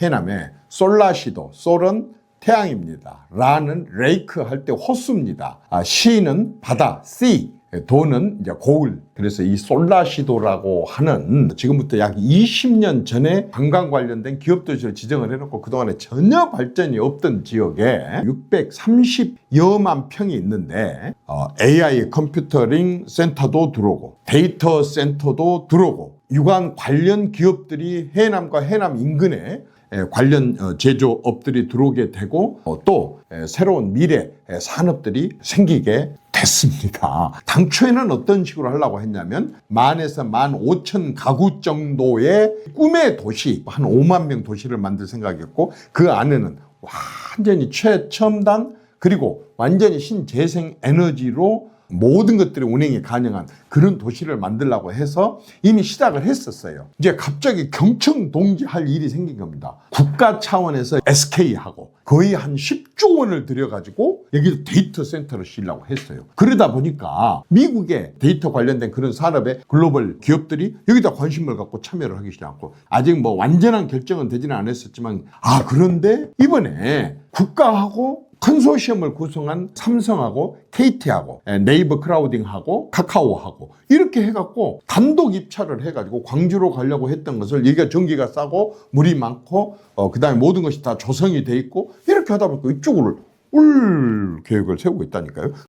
해남에 솔라시도, 솔은 태양입니다. 라는 레이크 할 때 호수입니다. 아, 시는 바다, sea. 도는 이제 고을. 그래서 이 솔라시도라고 하는 지금부터 약 20년 전에 관광 관련된 기업 도시를 지정을 해놓고 그동안에 전혀 발전이 없던 지역에 630여만 평이 있는데 어, AI 컴퓨터링 센터도 들어오고 데이터 센터도 들어오고 유관 관련 기업들이 해남과 해남 인근에 에, 관련 어, 제조업들이 들어오게 되고 어, 또 에, 새로운 미래 에, 산업들이 생기게 됐습니다. 당초에는 어떤 식으로 하려고 했냐면 만에서 만 오천 가구 정도의 꿈의 도시 한 5만 명 도시를 만들 생각이었고 그 안에는 완전히 최첨단 그리고 완전히 신재생 에너지로 모든 것들이 운행이 가능한 그런 도시를 만들려고 해서 이미 시작을 했었어요. 이제 갑자기 경청 동지할 일이 생긴 겁니다. 국가 차원에서 SK하고 거의 한 10조 원을 들여가지고 여기도 데이터 센터를 지으려고 했어요. 그러다 보니까 미국의 데이터 관련된 그런 산업의 글로벌 기업들이 여기다 관심을 갖고 참여를 하기 시작하고 아직 뭐 완전한 결정은 되지는 않았었지만 아 그런데 이번에 국가하고 컨소시엄을 구성한 삼성하고 KT하고 네이버 크라우딩하고 카카오하고 이렇게 해갖고 단독 입찰을 해가지고 광주로 가려고 했던 것을 여기가 전기가 싸고 물이 많고 어, 그 다음에 모든 것이 다 조성이 돼 있고 이렇게 하다 보니까 이쪽으로 올 계획을 세우고 있다니까요.